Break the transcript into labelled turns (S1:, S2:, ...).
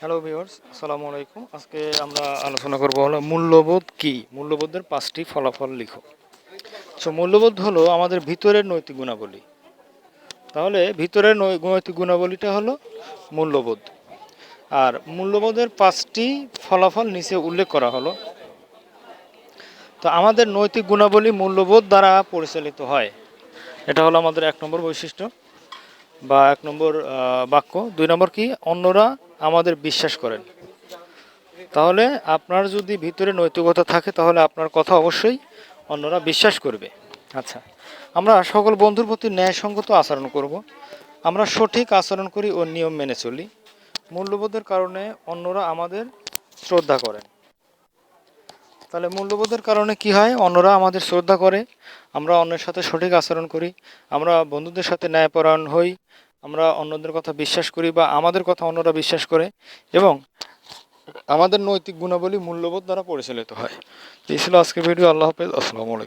S1: Hello viewers আসসালামু আলাইকুম আজকে আমরা আলোচনা করব হলো মূল্যবোধ কি? মূল্যবোধের পাঁচটি ফলাফল লিখো। সো মূল্যবোধ হলো আমাদের ভিতরের নৈতিক গুণাবলী। তাহলে ভিতরের নৈতিক গুণাবলীটা হলো মূল্যবোধ। আর মূল্যবোধের পাঁচটি ফলাফল নিচে উল্লেখ করা হলো। তো আমাদের নৈতিক গুণাবলী মূল্যবোধ দ্বারা পরিচালিত হয়। এটা হলো আমাদের এক নম্বর বৈশিষ্ট্য বা এক নম্বর বাক্য। দুই নম্বর কি? অন্যরা আমাদের বিশ্বাস করেন। তাহলে আপনার যদি ভিতরে নৈতিকতা থাকে, তাহলে আপনার কথা অবশ্যই অন্যরা বিশ্বাস করবে। আচ্ছা আমরা সকল বন্ধুর প্রতি ন্যায়সঙ্গত আচরণ করব। আমরা সঠিক আচরণ করি ও নিয়ম মেনে চলি। মূল্যবোধের কারণে অন্যরা আমাদের শ্রদ্ধা করেন। তাহলে মূল্যবোধের কারণে কি হয়? অন্যরা আমাদের শ্রদ্ধা করে। আমরা অন্যের সাথে সঠিক আচরণ করি। আমরা বন্ধুদের সাথে ন্যায়পরায়ণ হই। আমরা অন্যদের কথা বিশ্বাস করি বা আমাদের কথা অন্যরা বিশ্বাস করে এবং আমাদের নৈতিক গুণাবলী মূল্যবোধ দ্বারা পরিচালিত হয়। এই ছিল আজকের ভিডিও। আল্লাহ হাফেজ। আসসালামু আলাইকুম।